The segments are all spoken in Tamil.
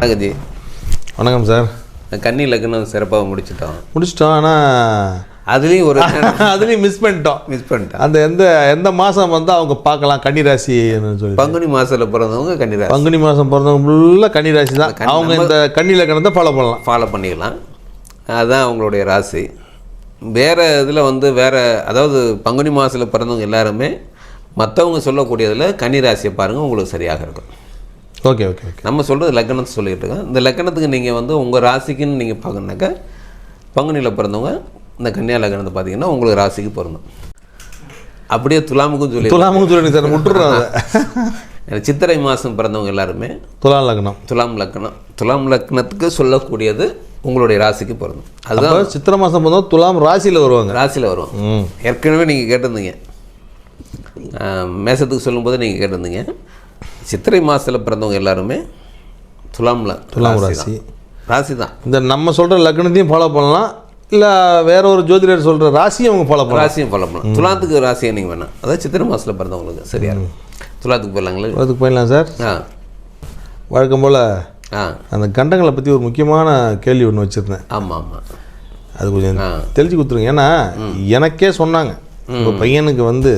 வணக்கஜி வணக்கம் சார். கன்னி லக்னம் சிறப்பாக முடிச்சிட்டோம் முடிச்சிட்டோம் ஆனால் அதுலேயும் ஒரு அதுலேயும் மிஸ் பண்ணிட்டோம் மிஸ் பண்ணிட்டேன். அந்த எந்த எந்த மாதம் வந்து அவங்க பார்க்கலாம் கன்னிராசின்னு சொல்லி பங்குனி மாசத்துல பிறந்தவங்க கன்னிராசி. பங்குனி மாதம் பிறந்தவங்க ஃபுல்லாக கன்னிராசி தான். கன்னி- அவங்க இந்த கன்னி லக்கணத்தை ஃபாலோ பண்ணலாம். ஃபாலோ பண்ணிக்கலாம் அதுதான் அவங்களுடைய ராசி. வேறு இதில் வந்து வேறு அதாவது பங்குனி மாதத்தில் பிறந்தவங்க எல்லாருமே மற்றவங்க சொல்லக்கூடியதில் கன்னி ராசியை பாருங்கள் உங்களுக்கு சரியாக இருக்கும். Okay okay okay. நம்ம சொல்கிறது லக்கணத்தை சொல்லிட்டு இருக்கோம். இந்த லக்கணத்துக்கு நீங்கள் வந்து உங்கள் ராசிக்குன்னு நீங்கள் பார்க்கணுனாக்கா பங்குனியில் பிறந்தவங்க இந்த கன்னியா லக்கணத்தை பார்த்தீங்கன்னா உங்களுக்கு ராசிக்கு பிறந்தோம் அப்படியே துலாமுக்கும் சொல்லி துலாமும் சொல்லி சார். எனக்கு சித்திரை மாதம் பிறந்தவங்க எல்லாருமே துலாம் லக்னம் துலாம் லக்னம் துலாம் லக்னத்துக்கு சொல்லக்கூடியது உங்களுடைய ராசிக்கு பொருந்தும். அதுதான் சித்திரை மாதம் போதும் துலாம் ராசியில் வருவாங்க. ராசியில் வரும் ம். ஏற்கனவே நீங்கள் கேட்டிருந்தீங்க. மேசத்துக்கு சொல்லும்போது நீங்கள் கேட்டிருந்தீங்க. சித்திரை மாதத்தில் பிறந்தவங்க எல்லாருமே துலாம்ல துலாம் ராசி ராசி. தான். இந்த நம்ம சொல்கிற லக்னத்தையும் ஃபாலோ பண்ணலாம். இல்லை வேற ஒரு ஜோதிடர் சொல்கிற ராசியும் அவங்க ஃபாலோ பண்ணலாம். ராசியும் ஃபாலோ பண்ணலாம். துலாத்துக்கு ராசியை நீங்கள் வேணாம். அதாவது சித்திரை மாதத்தில் பிறந்தவங்களுக்கு சரியா துலாத்துக்கு போயிடலாங்களே? அதுக்கு போயிடலாம் சார். ஆ. வழக்கம் போல் ஆ. அந்த கண்டங்களை பற்றி ஒரு முக்கியமான கேள்வி ஒன்று வச்சுருந்தேன். ஆமாம் ஆமாம் அது கொஞ்சம். தெளிச்சு கொடுத்துருங்க. ஏன்னா எனக்கே சொன்னாங்க. பையனுக்கு வந்து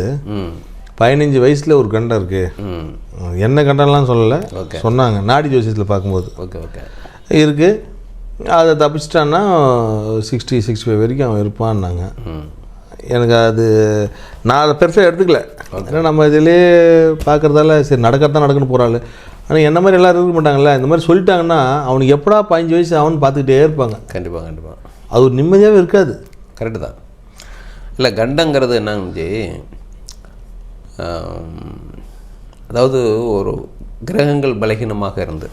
பதினஞ்சு வயசில் ஒரு கண்டம் இருக்குது என்ன கண்டம்லாம் சொல்லலை. சொன்னாங்க. நாடி ஜோசியத்தில் பார்க்கும்போது. Okay okay. இருக்குது அதை தப்பிச்சிட்டான்னா சிக்ஸ்டி சிக்ஸ்டி ஃபைவ் வரைக்கும் அவன் இருப்பான்னாங்க. எனக்கு அது நான் அதை பெருசாக எடுத்துக்கல. ஏன்னா நம்ம இதிலே பார்க்குறதால சரி நடக்கத்தான் நடக்கணும் போகிறாள் ஆனால் என்ன மாதிரி எல்லாரும் இருக்க மாட்டாங்கல்ல? இந்த மாதிரி சொல்லிட்டாங்கன்னா அவனுக்கு எப்படா பதினஞ்சு வயசு அவனு பார்த்துக்கிட்டே இருப்பாங்க. கண்டிப்பாக கண்டிப்பாக அது ஒரு நிம்மதியாகவே இருக்காது. கரெக்டு தான். இல்லை கண்டங்கிறது என்னன்னு அதாவது ஒரு கிரகங்கள் பலகீனமாக இருந்து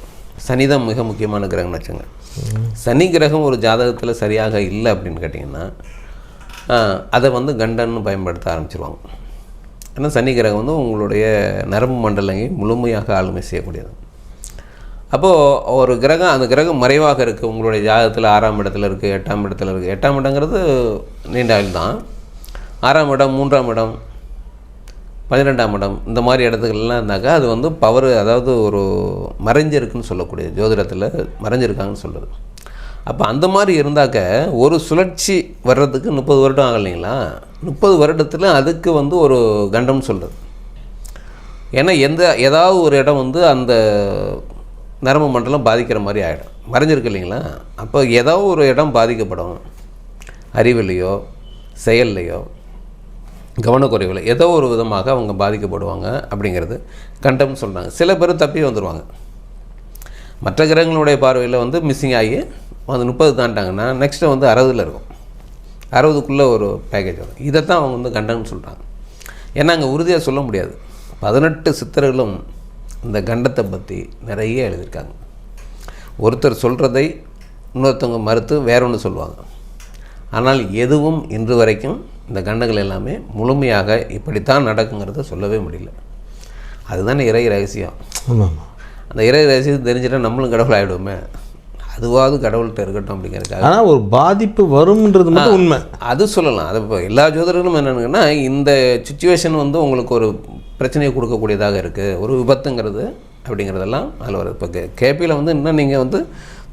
சனிதான் மிக முக்கியமான கிரகம்னு வச்சுங்க சனி கிரகம் ஒரு ஜாதகத்தில் சரியாக இல்லை அப்படின்னு கேட்டிங்கன்னா அதை வந்து கண்டன்னு பயன்படுத்த ஆரம்பிச்சிருவாங்க. ஏன்னா சனி கிரகம் வந்து உங்களுடைய நரம்பு மண்டலங்கள் முழுமையாக ஆளுமை செய்யக்கூடியது. அப்போது ஒரு கிரகம் அந்த கிரகம் மறைவாக இருக்குது உங்களுடைய ஜாதகத்தில் ஆறாம் இடத்துல இருக்குது எட்டாம் இடத்துல இருக்குது எட்டாம் இடங்கிறது நீண்ட ஆயுள் தான். ஆறாம் இடம் மூன்றாம் இடம் பன்னிரெண்டாம் இடம். இந்த மாதிரி இடத்துக்கள்லாம் இருந்தாக்கா அது வந்து பவர் அதாவது ஒரு மறைஞ்சிருக்குன்னு சொல்லக்கூடிய ஜோதிடத்தில் மறைஞ்சிருக்காங்கன்னு சொல்கிறது அப்போ அந்த மாதிரி இருந்தாக்க ஒரு சுழற்சி வர்றதுக்கு முப்பது வருடம் ஆகும் இல்லைங்களா? முப்பது வருடத்தில் அதுக்கு வந்து ஒரு கண்டம்னு சொல்கிறது ஏன்னா எந்த ஏதாவது ஒரு இடம் வந்து அந்த நரம்பு மண்டலம் பாதிக்கிற மாதிரி ஆகிடும் மறைஞ்சிருக்கு இல்லைங்களா? அப்போ ஏதாவது ஒரு இடம் பாதிக்கப்படும். அறிவிலையோ செயல்லையோ கவனக்குறைவில் ஏதோ ஒரு விதமாக அவங்க பாதிக்கப்படுவாங்க அப்படிங்கிறது கண்டம்னு சொல்கிறாங்க சில பேர் தப்பி வந்துடுவாங்க மற்ற கிரகங்களுடைய பார்வையில் வந்து மிஸ்ஸிங் ஆகி வந்து முப்பது தாண்டாங்கன்னா நெக்ஸ்ட்டு வந்து அறுபதில் இருக்கும். அறுபதுக்குள்ளே ஒரு பேக்கேஜ் வரும். இதைத்தான் அவங்க வந்து கண்டம்னு சொல்கிறாங்க ஏன்னா அங்கே உறுதியாக சொல்ல முடியாது. பதினெட்டு சித்தர்களும் இந்த கண்டத்தை பற்றி நிறைய எழுதியிருக்காங்க. ஒருத்தர் சொல்கிறதை இன்னொருத்தவங்க மறுத்து வேற ஒன்று சொல்லுவாங்க. ஆனால் எதுவும் இன்று வரைக்கும் இந்த கண்டங்கள் எல்லாமே முழுமையாக இப்படித்தான் நடக்குங்கிறத சொல்லவே முடியல. அதுதானே இறை ரகசியம். அந்த இறை ரகசியம் தெரிஞ்சிட்டா நம்மளும் கடவுள் ஆகிடுவோமே அதுவாவது கடவுள்கிட்ட இருக்கட்டும் அப்படிங்கிறதுக்காக. ஆனால் ஒரு பாதிப்பு வரும்ன்றது மட்டும் உண்மை. அது சொல்லலாம். அது இப்போ எல்லா ஜோதிடர்களும் என்னென்னா இந்த சுச்சுவேஷன் வந்து உங்களுக்கு ஒரு பிரச்சனையை கொடுக்கக்கூடியதாக இருக்குது ஒரு விபத்துங்கிறது அப்படிங்கிறதெல்லாம் அதில் வருது இப்போ கேபியில் வந்து இன்னும் நீங்கள் வந்து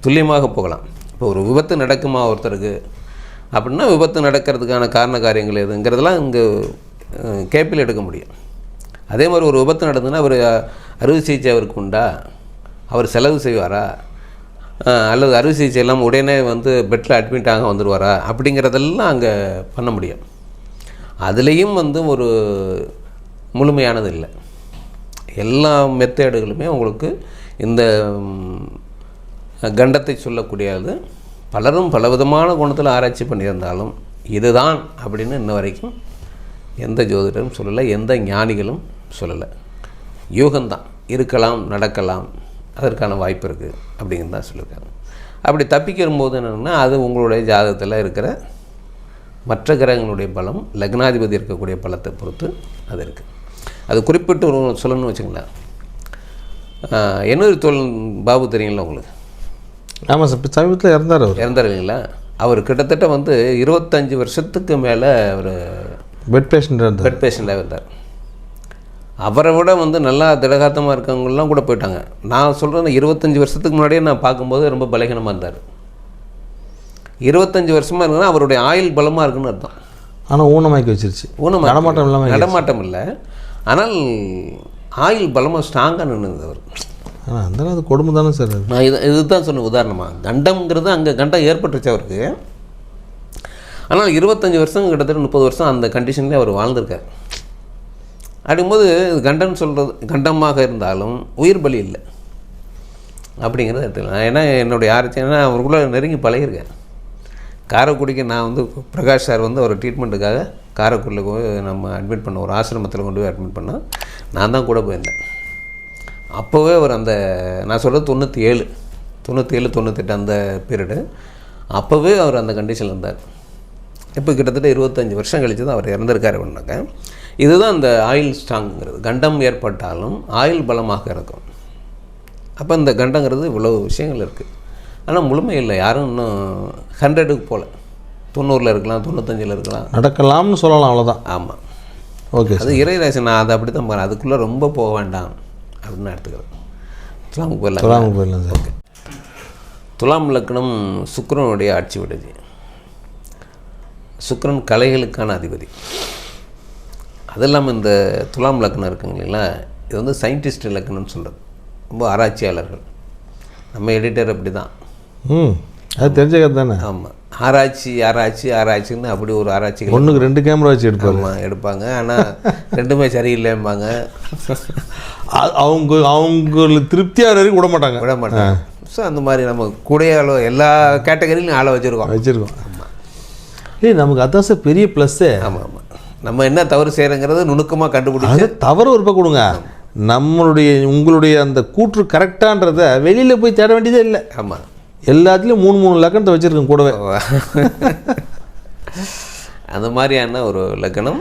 துல்லியமாக போகலாம். இப்போ ஒரு விபத்து நடக்குமா ஒருத்தருக்கு? அப்படின்னா விபத்து நடக்கிறதுக்கான காரண காரியங்கள் எதுங்கிறதெல்லாம் இங்கே கேப்பில் எடுக்க முடியும். அதே மாதிரி ஒரு விபத்து நடந்ததுன்னா அவர் அறுவை சிகிச்சை அவருக்கு உண்டா? அவர் செலவு செய்வாரா? அல்லது அறுவை சிகிச்சை இல்லாமல் உடனே வந்து பெட்டில் அட்மிட் ஆக வந்துடுவாரா அப்படிங்கிறதெல்லாம் அங்கே பண்ண முடியும். அதுலேயும் வந்து ஒரு முழுமையானது இல்லை. எல்லா மெத்தேடுகளுமே உங்களுக்கு இந்த கண்டத்தை சொல்லக்கூடியது. பலரும் பலவிதமான குணத்தில் ஆராய்ச்சி பண்ணியிருந்தாலும் இதுதான் அப்படின்னு இன்ன வரைக்கும் எந்த ஜோதிடரும் சொல்லலை எந்த ஞானிகளும் சொல்லலை. யூகம்தான். இருக்கலாம் நடக்கலாம். அதற்கான வாய்ப்பு இருக்குது அப்படின்னு தான் சொல்லியிருக்காங்க. அப்படி தப்பிக்கிற போது என்னென்னா அது உங்களுடைய ஜாதகத்தில் இருக்கிற மற்ற கிரகங்களுடைய பலம் லக்னாதிபதி இருக்கக்கூடிய பலத்தை பொறுத்து அது இருக்குது அது குறிப்பிட்டு ஒரு சொல்லணும்னு வச்சுங்களேன் ஆஹ், என்னொரு தொழில் பாபு தெரியுங்களா உங்களுக்கு? ஆமாம் சார் இப்போ சமீபத்தில் இறந்தார் அவர். இறந்தார் இல்லைங்களா அவர் கிட்டத்தட்ட வந்து இருபத்தஞ்சி வருஷத்துக்கு மேலே அவர் பெட் பேஷண்ட் இருந்தார். பெட் பேஷண்ட்டாக இருந்தார். அவரை விட வந்து நல்லா திடகாத்தமாக இருக்கவங்கலாம் கூட போயிட்டாங்க. நான் சொல்கிறேன் இருபத்தஞ்சி வருஷத்துக்கு முன்னாடியே நான் பார்க்கும்போது ரொம்ப பலகீனமாக இருந்தார். இருபத்தஞ்சி வருஷமாக இருக்குன்னா அவருடைய ஆயுள் பலமாக இருக்குன்னு அர்த்தம். ஆனால் ஊனமாக்கி வச்சிருச்சு. ஊனமா நடமாட்டம் இல்லாமல் நடமாட்டம் இல்லை. ஆனால் ஆயுள் பலமாக ஸ்ட்ராங்காக நின்றுது அவர். ஆனால் அந்த அது கொடுமை தானே சார் நான் இது இதுதான் சொன்னேன் உதாரணமாக கண்டம்ங்கிறது அங்கே கண்டம் ஏற்பட்டுருச்சு அவருக்கு. ஆனால் இருபத்தஞ்சி வருஷம் கிட்டத்தட்ட முப்பது வருஷம் அந்த கண்டிஷன்லேயே அவர் வாழ்ந்திருக்கார். அப்படிங்கும்போது இது கண்டம் சொல்கிறது கண்டமாக இருந்தாலும் உயிர் பலி இல்லை. அப்படிங்கிறத எடுத்துக்கலாம். ஏன்னா என்னுடைய ஆராய்ச்சி ஏன்னா அவருக்குள்ளே நெருங்கி பழகிருக்கேன் காரைக்குடிக்கு நான் வந்து பிரகாஷ் சார் வந்து ஒரு ட்ரீட்மெண்ட்டுக்காக காரைக்குடியில் போய் நம்ம அட்மிட் பண்ண ஒரு ஆசிரமத்தில் கொண்டு போய் அட்மிட் பண்ணோம் நான் தான் கூட போயிருந்தேன். அப்போவே அவர் அந்த நான் சொல்கிறது தொண்ணூற்றி ஏழு தொண்ணூற்றி ஏழு தொண்ணூத்தெட்டு அந்த பீரியடு அப்போவே அவர் அந்த கண்டிஷனில் இருந்தார். இப்போ கிட்டத்தட்ட இருபத்தஞ்சி வருஷம் கழிச்சு தான் அவர் இறந்திருக்காரு அப்படின்னாக்க இதுதான் அந்த ஆயில் ஸ்ட்ராங்கிறது கண்டம் ஏற்பட்டாலும் ஆயில் பலமாக இருக்கும். அப்போ இந்த கண்டங்கிறது இவ்வளோ விஷயங்கள் இருக்குது ஆனால் முழுமை இல்லை. யாரும் இன்னும் ஹண்ட்ரடுக்கு போகல. தொண்ணூறில் இருக்கலாம் தொண்ணூத்தஞ்சில் இருக்கலாம். நடக்கலாம்னு சொல்லலாம் அவ்வளோதான் ஆமாம். ஓகே அது இறைராசி நான் அதை அப்படி தான் போகிறேன் அதுக்குள்ளே ரொம்ப போக வேண்டாம். அப்படின்னு நான் எடுத்துக்கிறேன். துலாம் போயிடலாம் சொல்லாமல் போயிடலாம் சார் துலாம் லக்னம் சுக்கிரனுடைய ஆட்சி விடுது. சுக்கிரன் கலைகளுக்கான அதிபதி. அது இல்லாமல் இந்த துலாம் லக்னம் இருக்குங்க இல்லைங்களா? இது வந்து சயின்டிஸ்ட் லக்னம்னு சொல்கிறது ரொம்ப ஆராய்ச்சியாளர்கள். நம்ம எடிட்டர் அப்படி தான் ம் அது தெரிஞ்ச தானே ஆமாம் ஆராய்ச்சி ஆராய்ச்சி ஆராய்ச்சின்னு அப்படி ஒரு ஆராய்ச்சிகள் ஒன்றுக்கு ரெண்டு கேமரா வச்சு எடுப்பாரு. ஆமாம் எடுப்பாங்க. ஆனால் ரெண்டுமே சரியில்லைம்பாங்க. அவங்க அவங்களுக்கு திருப்தியாக வரைக்கும் விட மாட்டாங்க. விட மாட்டாங்க ஸோ அந்த மாதிரி நம்ம கூடயே ஆளோ எல்லா கேட்டகரியிலும் ஆளை வச்சுருக்கோம். வச்சுருக்கோம். ஏய் நமக்கு அதான் சார் பெரிய ப்ளஸ்ஸே ஆமாம் ஆமாம் நம்ம என்ன தவறு செய்கிறோங்கிறது நுணுக்கமாக கண்டுபிடிச்சி. தவறு ஒரு பக்கம் கொடுங்க. நம்மளுடைய உங்களுடைய அந்த கூற்று கரெக்டான்றத வெளியில் போய் தேட வேண்டியதே இல்லை. ஆமாம் எல்லாத்துலேயும் மூணு மூணு லக்கணத்தை வச்சுருக்கேன் கூடவே. அந்த மாதிரியான ஒரு லக்கணம்.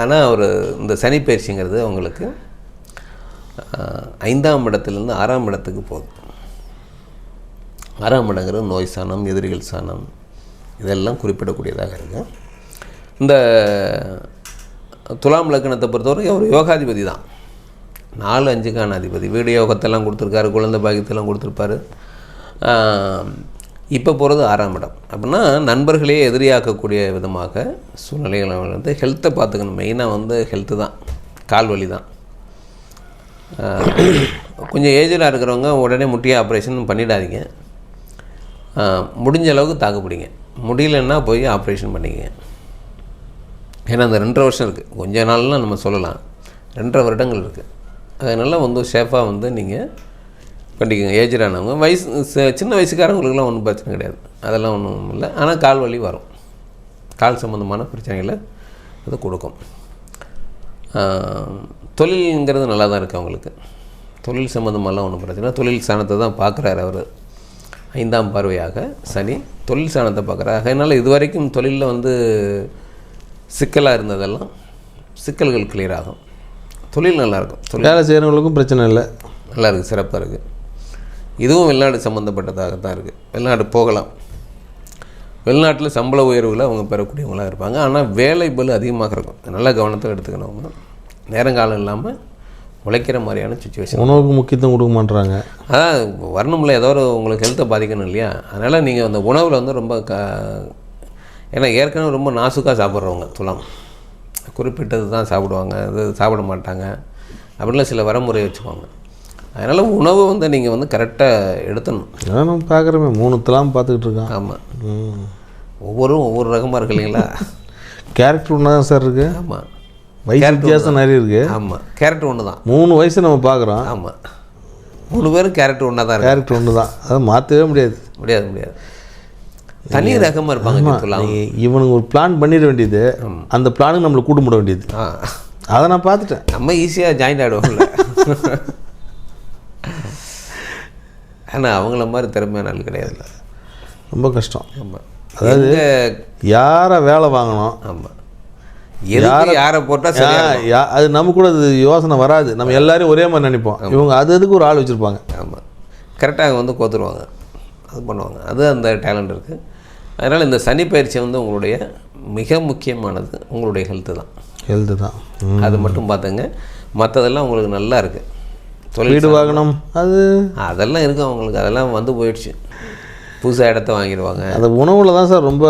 ஆனால் ஒரு இந்த சனி பயிற்சிங்கிறது அவங்களுக்கு ஐந்தாம் இடத்துலேருந்து ஆறாம் இடத்துக்கு போகுது. ஆறாம் இடங்கிறது நோய் சாணம் எதிரிகள் சாணம் இதெல்லாம் குறிப்பிடக்கூடியதாக இருக்கு. இந்த துலாம் லக்கணத்தை பொறுத்தவரை அவர் யோகாதிபதி தான். நாலு அஞ்சுக்கான அதிபதி. வீடு யோகத்தெல்லாம் கொடுத்துருக்காரு குழந்தை பாக்கியத்தெல்லாம் கொடுத்துருப்பாரு. இப்போ போகிறது ஆறாம் இடம். அப்படின்னா நண்பர்களே எதிரியாக்கக்கூடிய விதமாக சூழ்நிலைகளை வந்து ஹெல்த்தை பார்த்துக்கணும். மெயினாக வந்து ஹெல்த்து தான். கால் வலி தான். கொஞ்சம் ஏஜில் இருக்கிறவங்க உடனே முட்டிய ஆப்ரேஷன் பண்ணிடாதீங்க. முடிஞ்ச அளவுக்கு தாக்குப்பிடிங்க. முடியலன்னா போய் ஆப்ரேஷன் பண்ணிக்கங்க ஏன்னா அந்த ரெண்டரை வருஷம் இருக்குது கொஞ்ச நாள்லாம் நம்ம சொல்லலாம். ரெண்டரை வருடங்கள் இருக்குது அதனால் வந்து சேஃபாக வந்து நீங்கள் பண்ணிக்கோங்க ஏஜ்டானவங்க வயசு சின்ன வயசுக்காரங்களுக்குலாம் ஒன்றும் பிரச்சனை கிடையாது. அதெல்லாம் ஒன்றும் இல்லை. ஆனால் கால் வலி வரும். கால் சம்மந்தமான பிரச்சனைகளை அது கொடுக்கும். தொழில்ங்கிறது நல்லா தான் இருக்குது அவங்களுக்கு. தொழில் சம்மந்தமாலாம் ஒன்றும் பிரச்சனை. தொழில் சாணத்தை தான் பார்க்குறாரு அவர். ஐந்தாம் பார்வையாக சனி தொழில் சாணத்தை பார்க்குறாரு. அதனால் இது வரைக்கும் தொழிலில் வந்து சிக்கலாக இருந்ததெல்லாம் சிக்கல்கள் கிளியர் ஆகும். தொழில் நல்லாயிருக்கும் தொழில் வேலை செய்கிறவங்களுக்கும் பிரச்சனை இல்லை. நல்லா இருக்குது சிறப்பாக இருக்குது இதுவும் வெளிநாடு சம்மந்தப்பட்டதாக தான் இருக்குது வெளிநாடு போகலாம். வெளிநாட்டில் சம்பள உயர்வுகளை அவங்க பெறக்கூடியவங்களாக இருப்பாங்க. ஆனால் வேலை பலு அதிகமாக இருக்கும். நல்லா கவனத்தில் எடுத்துக்கணும் அவங்க. நேரங்காலம் இல்லாமல் உழைக்கிற மாதிரியான சுச்சுவேஷன் உணவுக்கு முக்கியத்துவம் கொடுக்க மாட்றாங்க அதான் வரணும்ல. ஏதோ ஒரு உங்களுக்கு ஹெல்த்தை பாதிக்கணும் இல்லையா? அதனால் நீங்கள் அந்த உணவில் வந்து ரொம்ப க ஏன்னா ஏற்கனவே ரொம்ப நாசுக்காக சாப்பிட்றவங்க துலாம். குறிப்பிட்டது தான் சாப்பிடுவாங்க. இது சாப்பிட மாட்டாங்க. அப்படிலாம் சில வரமுறை வச்சுக்குவாங்க. அதனால் உணவு வந்து நீங்கள் வந்து கரெக்டாக எடுத்தணும். நம்ம பார்க்குறோமே மூணு தலாம் பார்த்துக்கிட்டு இருக்கான். ஆமாம் ஒவ்வொரும் ஒவ்வொரு ரகமாக இருக்கு இல்லைங்களா? கேரக்டர் ஒன்றா தான் சார் இருக்குது ஆமாம் வயசு வித்தியாசம் நிறைய இருக்குது ஆமாம் கேரக்டர் ஒன்று தான். மூணு வயசு நம்ம பார்க்குறோம் ஆமாம் மூணு பேரும் கேரக்டர் ஒன்றா தான் இருக்கு. கேரக்டர் ஒன்று தான். அதை மாற்றவே முடியாது. முடியாது முடியாது. தனி ரகமாக இருப்பாங்க இவனுங்க ஒரு பிளான் பண்ணிட வேண்டியது. அந்த பிளானுக்கு நம்மளை கூட்டு முட வேண்டியது. அதை நான் பார்த்துட்டேன். நம்ம ஈஸியாக ஜாயின் ஆகிடுவோம்ல ஆனால் அவங்கள மாதிரி திறமையான ஆள் கிடையாதுல்ல. ரொம்ப கஷ்டம். ஆமாம் அதாவது யாரை வேலை வாங்கணும்? ஆமாம் எதுக்கு யாரை போட்டால் அது நம்ம கூட அது யோசனை வராது. நம்ம எல்லாரையும் ஒரே மாதிரி நினைப்போம். இவங்க அது அதுக்கு ஒரு ஆள் வச்சுருப்பாங்க. ஆமாம் கரெக்டாக வந்து கோத்துருவாங்க. அது பண்ணுவாங்க. அது அந்த டேலண்ட் இருக்குது அதனால் இந்த சனி பயிற்சி வந்து உங்களுடைய மிக முக்கியமானது. உங்களுடைய ஹெல்த்து தான். ஹெல்த்து தான். அது மட்டும் பார்த்துங்க. மற்றதெல்லாம் உங்களுக்கு நல்லா இருக்குது வீடு வாகனம் அது அதெல்லாம் இருக்குது அவங்களுக்கு. அதெல்லாம் வந்து போயிடுச்சு. புதுசாக இடத்த வாங்கிடுவாங்க. அந்த உணவில் தான் சார் ரொம்ப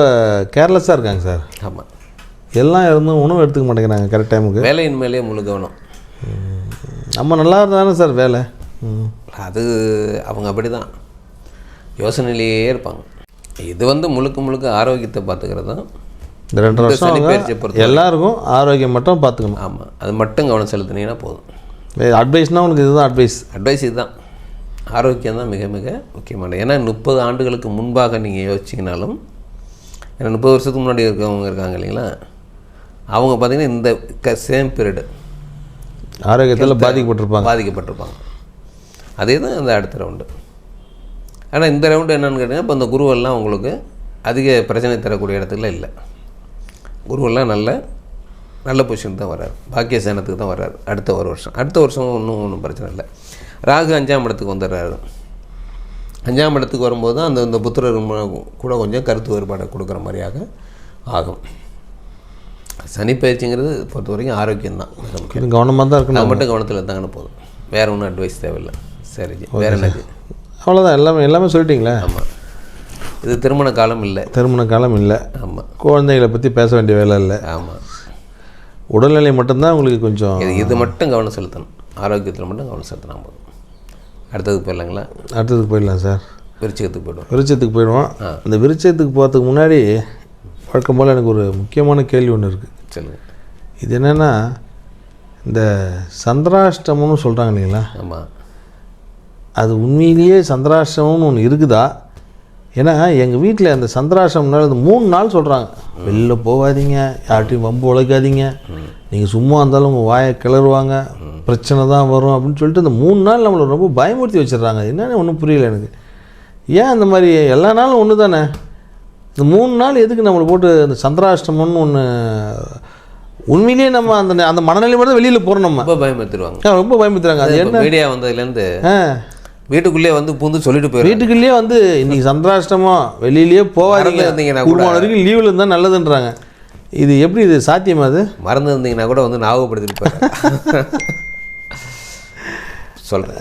கேர்லெஸ்ஸாக இருக்காங்க சார். ஆமாம் எல்லாம் இருந்தும் உணவு எடுத்துக்க மாட்டேங்கிறாங்க கரெக்ட் டைமுக்கு வேலையின் மேலேயே முழு கவனம். நம்ம நல்லா இருந்தானே சார் வேலை? அது அவங்க அப்படி தான் யோசனையிலேயே இருப்பாங்க. இது வந்து முழுக்க முழுக்க ஆரோக்கியத்தை பார்த்துக்கிறது தான் இந்த ரெண்டு வருஷம் எல்லாருக்கும் ஆரோக்கியம் மட்டும் பார்த்துக்கணும் ஆமாம் அது மட்டும் கவனம் செலுத்தினீங்கன்னா போதும். அட்வைஸ்னால் உனக்கு இதுதான் அட்வைஸ் அட்வைஸ் இதுதான். ஆரோக்கியம் தான் மிக மிக முக்கியமானது. ஏன்னா முப்பது ஆண்டுகளுக்கு முன்பாக நீங்கள் யோசிச்சிங்கனாலும் ஏன்னா முப்பது வருஷத்துக்கு முன்னாடி இருக்கவங்க இருக்காங்க இல்லைங்களா? அவங்க பார்த்தீங்கன்னா இந்த க சேம் பீரியடு ஆரோக்கியத்தில் பாதிக்கப்பட்டிருப்பாங்க. பாதிக்கப்பட்டிருப்பாங்க. அதே தான் அந்த அடுத்த ரவுண்டு ஆனால் இந்த ரவுண்டு என்னென்னு கேட்டிங்கன்னா இப்போ இந்த குருவெல்லாம் உங்களுக்கு அதிக பிரச்சனை தரக்கூடிய இடத்துல இல்லை. குருவெல்லாம் நல்ல நல்ல பொசிஷன் தான் பாக்கிய சேனத்துக்கு தான் வர்றாரு அடுத்த ஒரு வருஷம். அடுத்த வருஷம் ஒன்றும் ஒன்றும் பிரச்சனை இல்லை. ராகு அஞ்சாம் இடத்துக்கு வந்துடுறாரு. அஞ்சாம் இடத்துக்கு வரும்போது தான் அந்த இந்த புத்திரர் கூட கொஞ்சம் கருத்து வேறுபாடை கொடுக்குற மாதிரியாக ஆகும். சனி பயிற்சிங்கிறது பொறுத்த வரைக்கும் ஆரோக்கியம் தான் கவனமாக தான் இருக்கணும். மட்டும் கவனத்தில் இருந்தாங்கன்னு போதும். வேறு ஒன்றும் அட்வைஸ் தேவையில்லை. சரி வேறு என்னது அவ்வளோதான் எல்லாமே எல்லாமே சொல்லிட்டீங்களே? ஆமாம் இது திருமண காலம் இல்லை. திருமண காலம் இல்லை. ஆமாம் குழந்தைகளை பற்றி பேச வேண்டிய வேலை இல்லை. ஆமாம் உடல்நிலை மட்டும்தான் உங்களுக்கு கொஞ்சம் இது இது மட்டும் கவனம் செலுத்தணும். ஆரோக்கியத்தில் மட்டும் கவனம் செலுத்தினா போதும். அடுத்ததுக்கு போயிடலாங்களா? அடுத்ததுக்கு போயிடலாம் சார். விருச்சிகத்துக்கு போய்டும் விருச்சத்துக்கு போயிடுவோம். அந்த விருச்சத்துக்கு போகிறதுக்கு முன்னாடி வழக்கம் போல் எனக்கு ஒரு முக்கியமான கேள்வி ஒன்று இருக்குது சொல்லுங்கள் இது என்னென்னா இந்த சந்திராஷ்டமம்னு சொல்கிறாங்க இல்லைங்களா? ஆமாம் அது உண்மையிலேயே சந்திராஷ்டமம்னு ஒன்று இருக்குதா? ஏன்னா எங்கள் வீட்டில் அந்த சந்திராஷ்டமம்னால இந்த மூணு நாள் சொல்கிறாங்க வெளில போகாதீங்க யார்ட்டையும் வம்பு உழைக்காதீங்க. நீங்கள் சும்மா இருந்தாலும் உங்கள் வாயை கிளறுவாங்க. பிரச்சனை தான் வரும் அப்படின்னு சொல்லிட்டு இந்த மூணு நாள் நம்மளை ரொம்ப பயமுறுத்தி வச்சிடுறாங்க. என்னன்னு ஒன்றும் புரியல எனக்கு. ஏன் அந்த மாதிரி? எல்லா நாளும் ஒன்று தானே இந்த மூணு நாள் எதுக்கு நம்மளை போட்டு இந்த சந்திராஷ்டமம்னு ஒன்று உண்மையிலேயே நம்ம அந்த அந்த மனநிலை மட்டும் வெளியில் போகிறோம் நம்ம. ரொம்ப பயமுறுத்திடுவாங்க. ரொம்ப பயமுறுத்துறாங்க. அது என்ன? மீடியா வந்ததுலேருந்து ஆ வீட்டுக்குள்ளே வந்து பூந்து சொல்லிட்டு போயிடும் வீட்டுக்குள்ளேயே வந்து இன்னைக்கு சந்திராஷ்டமம் வெளியிலேயே போகாதீங்க. இருந்தீங்கன்னா கூட- வரைக்கும் லீவில் இருந்தால் நல்லதுன்றாங்க. இது எப்படி இது சாத்தியமா அது? மறந்து இருந்தீங்கன்னா கூட வந்து ஞாபகப்படுத்திட்டு போயிடுறேன் சொல்கிறேன்